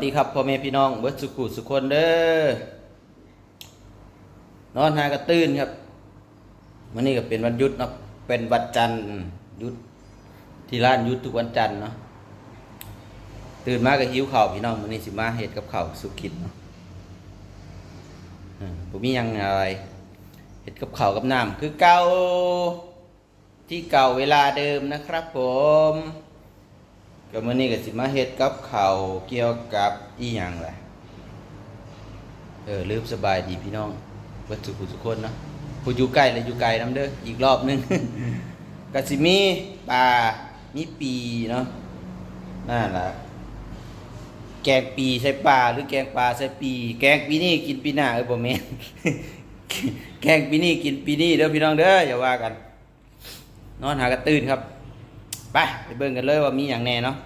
สวัสดีครับพ่อแม่พี่น้องเบิร์ดสุขุสุคนเด้อนอนหากระตื้นครับวันนี้ก็เป็นวันหยุดเนาะเป็นวันจันทร์หยุดที่ร้านหยุดทุกวันจันทร์เนาะตื่นมาก็หิวข้าวพี่น้องวันนี้สิมาเฮ็ดกับข้าวสุกินเนาะผมมียังอะไรเฮ็ดกับข้าวกับน้ำคือเก่าที่เก่าเวลาเดิมนะครับผม ก็มื้อนี้ก็สิมาเฮ็ดกับข้าวเกี่ยวกับอีหยังล่ะเออลืมสบายดีพี่น้องเบิดทุกผู้ทุกคนเนาะผู้อยู่ใกล้และอยู่ไกลนํเด้ออีกรอบนึง ก็สิมีปลามีปีเนาะนั่นล่ะแกงปีใส่ปลาหรือแกงปลาใส่ปี แกงปีนี้กินปีหน้าเออบ่แม่นแกงปีนี้กินปีนี้เด้อพี่น้องเด้ออย่าว่ากัน นอนหากระตื่นครับ ไปไปเบิ่งกันเลยว่ามีอย่างแน่เนาะ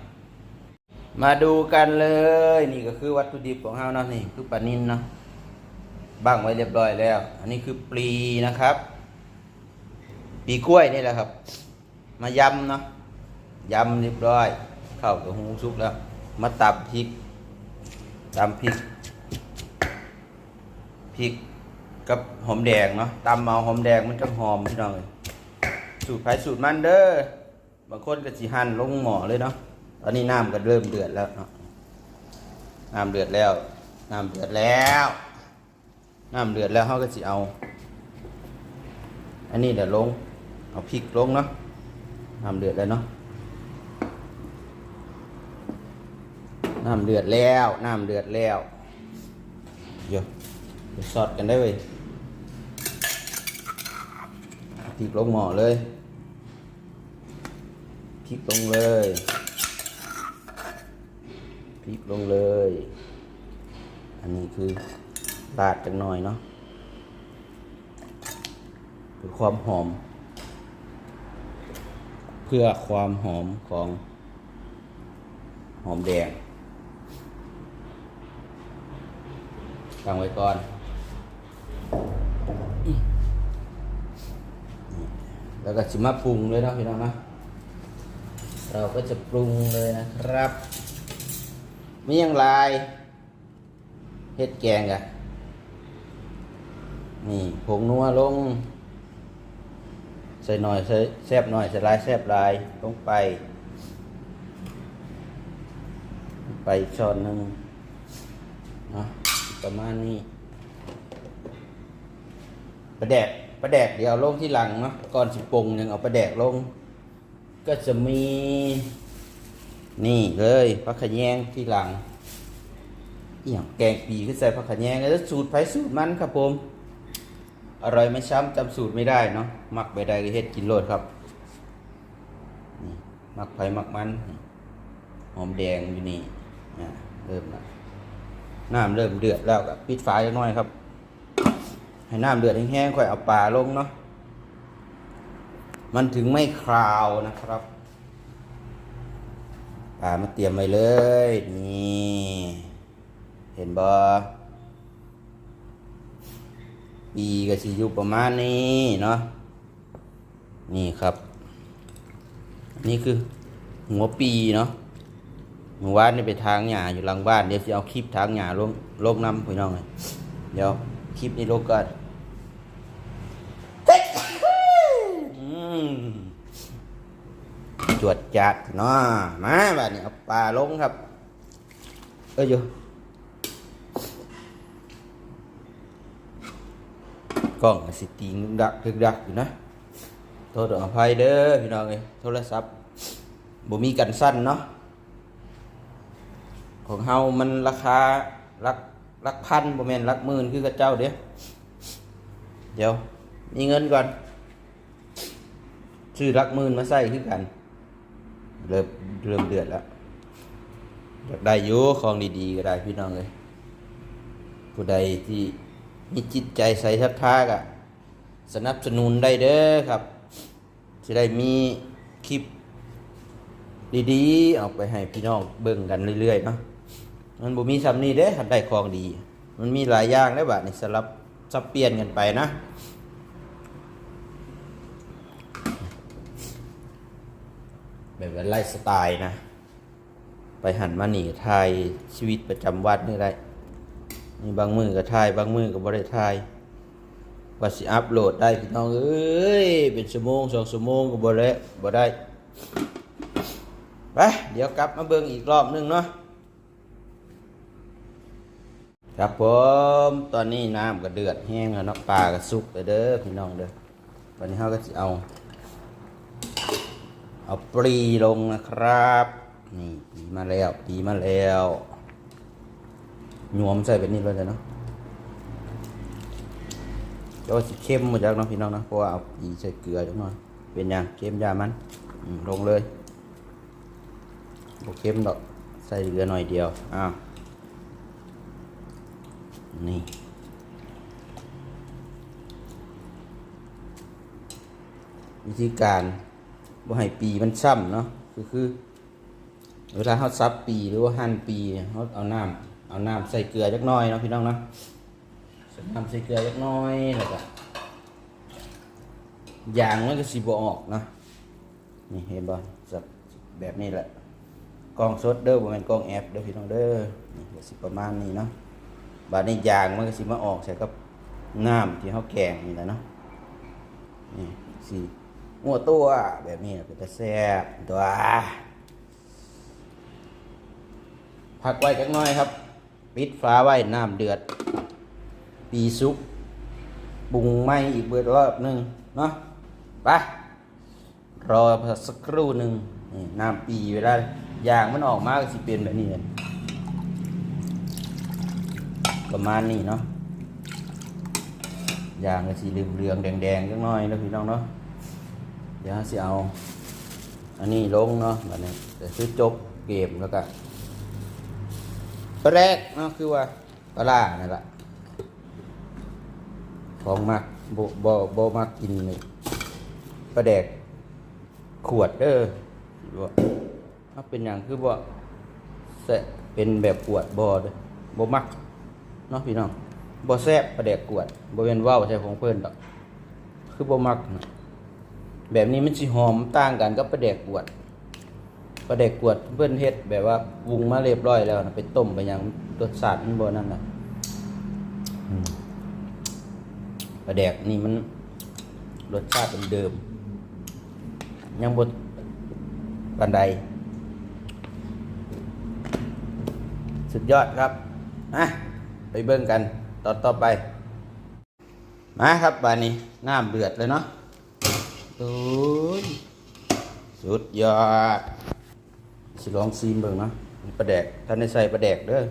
มาดูกันเลย นี่ก็คือวัตถุดิบของเฮาเนาะนี่คือปลานินเนาะบังไว้เรียบร้อยแล้ว อันนี้คือปลีนะครับ ปีกล้วยนี่แหละครับ มายำเนาะยำเรียบร้อยเข้ากับหูสุกแล้ว มาตับพริกตำพริกพริกกับหอมแดงเนาะตำเอาหอมแดงมันจะหอมพี่น้องเลยสูตรไผสูตรมันเด้อบางคนก็สิหั่นลงหม้อเลยเนาะ ตอนนี้น้ำก็เริ่มเดือดแล้วเนาะน้ำเดือดแล้ว น้ำเดือดแล้วน้ำเดือดแล้วเขาก็สิเอา อันนี้เดี๋ยวลง เอาพริกลงเนาะน้ำเดือดแล้วเนาะน้ำเดือดแล้วน้ำเดือดแล้วเดี๋ยวเดี๋ยวสอดกันได้เว้ยพริกลงหม้อเลยพริกลงเลย พริกลงเลย อันนี้คือลาดจังหน่อยเนาะเพื่อความหอม เพื่อความหอมของหอมแดงตั้งไว้ก่อนแล้วก็สิมาปรุงเลยเนาะพี่น้องนะเราก็จะปรุงเลยนะครับ มีอย่างไรเฮ็ดแกงกะนี่ผงนัวลง ใส่หน่อยใส่แซบหน่อยใส่ลายแซบลายลงไป ไปช้อนหนึ่งเนาะประมาณนี้ประแดกประแดกเดี๋ยวลงที่หลังเนาะก่อนสิปรุงยังเอาประแดกลง ก็จะมี นี่เลยผักขยงที่หลังอย่างแกงปีขึ้นใส่ผักขยงแล้วสูตรไผ่สูตรมันครับผม อร่อยไม่ช้ำจำสูตรไม่ได้เนาะมักไปได้ก็เฮ็ดกินโลดครับนี่มักไผ่มักมัน หอมแดงอยู่นี่อ่าเริ่มละน้ำเริ่มเดือดแล้วก็ปิดฝาจักน่อยครับ ให้น้ำเดือดแห้งๆค่อยเอาปลาลงเนาะมันถึงไม่คราวนะครับ ปลามาเตรียมไว้เลย นี่ เห็นบ่ปีก็สิอยู่ประมาณนี้เนาะ นี่ครับ นี่คือหัวปีเนาะเมื่อวานนี่ไปทางหญ้าอยู่หลังบ้าน เดี๋ยวจะเอาคลิปทางหญ้าลงลงน้ำพี่น้องเลยเดี๋ยวคลิปนี้ลงก่อนอืม จวดจัดเนาะมาบ้านนี้เอาปลาลงครับ เอ้ยอยู่กล้องสิตีงดักถึกดักอยู่นะโทษอภัยเด้อพี่น้องเอ้ยโทรศัพท์บ่มีกันสั้นเนาะของเฮามันราคาลักลักพันบ่แม่นลักหมื่นคือกระเจ้าเด้เดี๋ยวมีเงินก่อนซื้อลักหมื่นมาใส่คือกัน เริ่มเริ่มเดือดแล้วอยากได้อยู่ของดีๆก็ได้พี่น้องเอ้ยผู้ใดที่มีจิตใจใส่ศรัทากะสนับสนุนได้เด้อครับจะได้มีคลิปดีๆเอาไปให้พี่น้องเบิ่งกันเรื่อยๆเนาะมันบ่มีซ้ำนี้เด้คันได้ของดี มันมีหลายอย่างได้บัดนี้สลับสับเปลี่ยนกันไปนะ แบบไลฟ์สไตล์นะ ไปหันมาหนีถ่ายชีวิตประจำวันนี่ได้นี่บางมือก็ถ่ายบางมือก็บ่ได้ถ่ายว่าสิอัพโหลดได้พี่น้องเอ้ยเป็นชั่วโมงสองชั่วโมงก็บ่ได้บ่ได้ไปเดี๋ยวกลับมาเบิ่งอีกรอบหนึงเนาะครับผมตอนนี้น้ำก็เดือดแห้งแล้วเนาะปลาก็สุกแล้วเด้อพี่น้องเด้อวันนี้เฮาก็สิเอา เอาปรีลงนะครับ นี่ปีมาแล้วปีมาแล้วหยวมใส่แบบนี้เลยเนาะเดี๋ยวสิเข้มหมดจากเน้องพี่น้องนะเพราะว่าเอาปีใส่เกลือจังหน่อยเป็นอยังเข้มยามันมลงเลยบเข้มดอกใส่เกลือหน่อยเดียวอ้าวนี่วิธีการ บ่ให้ปีมันซ้ำเนาะคือคือ เวลาเขาซับปีหรือว่าหั่นปีเนี่ยเขาเอาน้ำเอาน้ำใส่เกลือจักน้อยเนาะพี่น้องเนาะใส่น้ำใส่เกลือจักน้อยแล้วก็ยางมันก็สิบ่ออกเนาะนี่เห็นบ่สับแบบนี้แหละกล้องสดเด้อบ่แม่นกล้องแอปเด้อพี่น้องเด้อนี่ก็สิประมาณนี้เนาะบาดนี้ยางมันก็สิมาออกใส่กับน้ำที่เขาแกงนี่แหละเนาะนี่สิ งัวตัว แบบนี้เป็นตะแซ่บตัวพักไว้จักน่อยครับ ปิดฟ้าไว้น้ำเดือด ปีซุปปรุงไหมอีกเบิดรอบหนึ่งเนาะไปรอสักครู่หนึ่งนี่น้ำปีเวลาอย่างมันออกมากสิเป็นแบบนี้ประมาณนี้เนาะอย่างก็สีเหลืองๆแดงๆจักน่อยแล้วพี่น้องเนาะ เดี๋ยวสิเอา อันนี้ลงเนาะแบบนี้จะซื้อจบเกมแล้วก็ปลาแรกเนาะคือว่าปลาล่านี่นแหละของมักโบโบโบมักกินนี่ปลาแดกขวดเด้อว่าถ้าเป็นอย่างคือว่าแสะเป็นแบบขวดบอด้อโบมักเนาะพี่น้องโบแซบปลาแดกขวดโบเป็นว่าวใช่ของเพื่อนดอก คือโบมักนะ แบบนี้มันสิหอมต่างกันกับปลาแดกขวดปลาเด็กกวดเพื่อนเฮ็ดแบบว่าวุงมาเรียบร้อยแล้วนะไปต้มไปหยังรสชาติมันบ่นั่นน่ะอืมปลาแดกนี่มันรสชาติเดิมๆยังบดปันใดสุดยอดครับนะไปเบิ่งกันตอนต่อไป มาครับบานนี้น้ำเดือดเลยเนาะ โอ้ยสุดยอด สิลองซีมเบิ่งเนาะปลาแดกท่านได้ใส่ปลาแดกเด้อ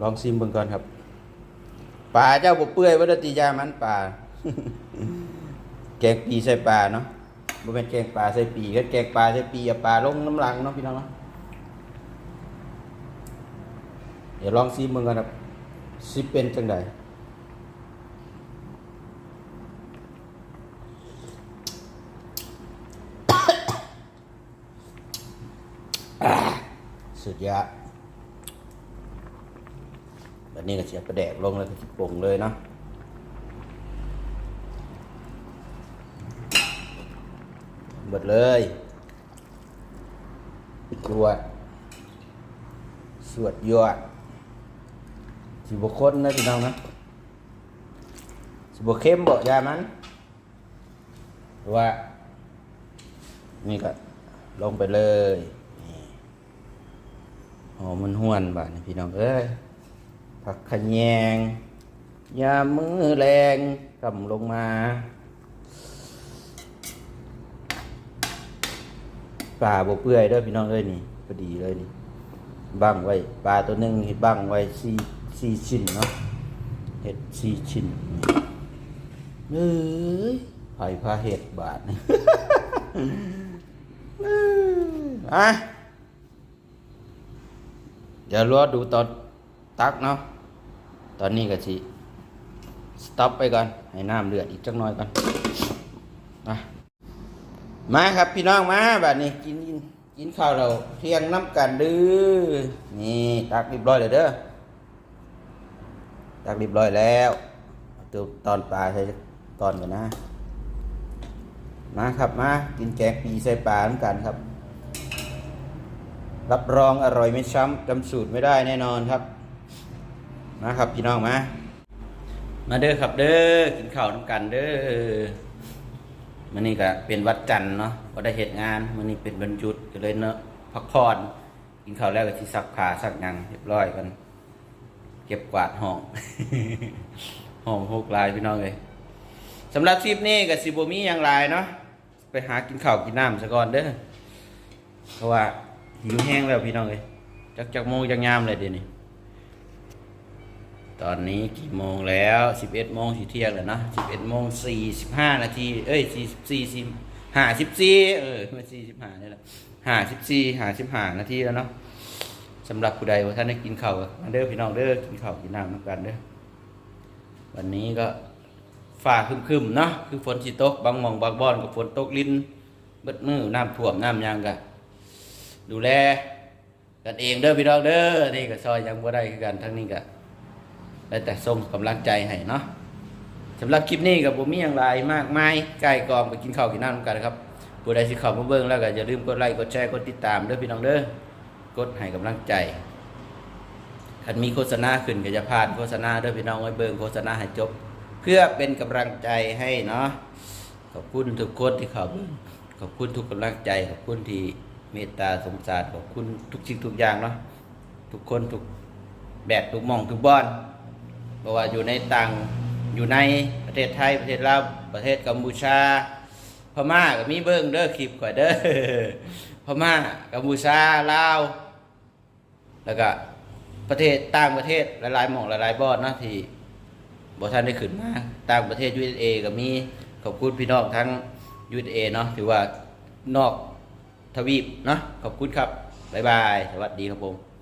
ลองซีมเบิ่งก่อนครับปลาเจ้าบ่เปื่อยบ่ได้ตียามันปลาแกงปีใส่ปลาเนาะบ่แม่นแกงปลาใส่ปีก็แกงปลาใส่ปีเอาปลาลงน้ำลังเนาะพี่น้องเนาะเดี๋ยวลองซีมเบิ่งก่อนครับสิเป็นจังได สุดยอดแบบนี้ก็เสียประแดกลงแล้วก็ปรุงเลยเนาะหมดเลยสวด สวดยอดสิบคนนะพี่น้องนะสิบเข้มบ่ยามันหรือว่า นี่ก็ลงไปเลย หอมมันห้วนบาดนี่พี่น้องเอ้ยผักขะแยงยามือแรงกำลงมาปลาบกเปื่อยด้อพี่น้องเอ้ยนี่พอดีเลยนี่บังไว้ปลาตัวหนึ่งเห็ดบังไว้สี่สี่ชิ้นเนาะเห็ดสี่ชิ้นเอ้ยไผ่พาเห็ดบาทนี่อะ ดี๋ยวรอดูตอนตักเนาะ ตอนนี้ก็สิสต็อปไปก่อน ให้น้ำเดือดอีกจักหน่อยก่อนมามาครับพี่น้องมาแบบนี้กินกินกินข้าวเราเที่ยงน้ำกันดื้อนี่ตักเรียบร้อยเลยเด้อตักเรียบร้อยแล้วเอาตัวตอนปลาใส่ตอนกันนะ มาครับมากินแกงปีใส่ปลาเหมือนกันครับ รับรองอร่อยไม่ซ้ำจำสูตรไม่ได้แน่นอนครับมาครับพี่น้องมามาเด้อครับเด้อกินข้าวน้ำกันเด้อมันนี่ก็เป็นวัดจันทร์เนาะก็ได้เหตุงานมันนี่เป็นบรรจุดก็เลยเนาะพักผ่อนกินข้าวแล้วก็ที่ซักผ้าซักยังเรียบร้อยกัน เก็บกวาดห้องห้องหกลายพี่น้องเลยสำหรับทริปนี้กับซิโบมีอย่างไรเนาะไปหากินข้าวกินน้ำซะก่อนเด้อเพราะว่า หิวแห้งแล้วพี่น้องเลยจักจักโมงจักยามเลยเดี๋ยวนี้ตอนนี้กี่โมงแล้ว 11โมงสิเที่ยงแล้วนะ11โมง45นาทีเอ้ย44 10 54เออไม่45นี่แหละ54 55นาทีแล้วเนาะสำหรับผู้ใดว่าท่านได้กินข้าวก็มาเด้อพี่น้องเด้อกินข้าวกินน้ำนำกันเด้อวันนี้ก็ฟ้าครึมๆเนาะคือฝนสิตกบางมองบางบอนก็ฝนตกลิ้นเบิดมือน้ำท่วมน้ำยังก็ ดูแล กันเองเด้อพี่น้องเด้อนี่ก็ซอยยังบ่ได้คือกันทั้งนี้ก็ได้แต่ส่งกำลังใจให้เนาะสำหรับคลิปนี้กับผมมีอย่างไรมากมายใกล้กองไปกินข้าวกินน้ำกันครับผู้ใดสิเข้ามาเบิ่งแล้วก็อย่าลืมกดไลค์กดแชร์กดติดตามเด้อพี่น้องเด้อกดให้กำลังใจคันมีโฆษณาขึ้นก็จะพลาดโฆษณาเด้อพี่น้องไว้เบิ่งโฆษณาให้จบ เพื่อเป็นกำลังใจให้เนาะขอบคุณทุกคนที่เข้าขอบคุณทุกกำลังใจขอบคุณที่ เมตตาสงสารขอบคุณทุกสิ่งทุกอย่างเนาะทุกคนทุกแบบทุกมองทุกบ้านเพราะว่าอยู่ในต่างอยู่ในประเทศไทยประเทศลาวประเทศกัมพูชา พม่าก็มีเบิ้งเด้อคลิปข่อยเด้อพม่ากัมพูชาลาวแล้วก็ประเทศต่างประเทศหลายๆหม่องหลายๆบอนเนาะที่บ่ท่านได้ขึ้นมาต่างประเทศ USA ก็มีขอบคุณพี่น้องทั้ง USA เนาะถือว่านอก ทวีปเนาะขอบคุณครับบ๊ายบาย สวัสดีครับผม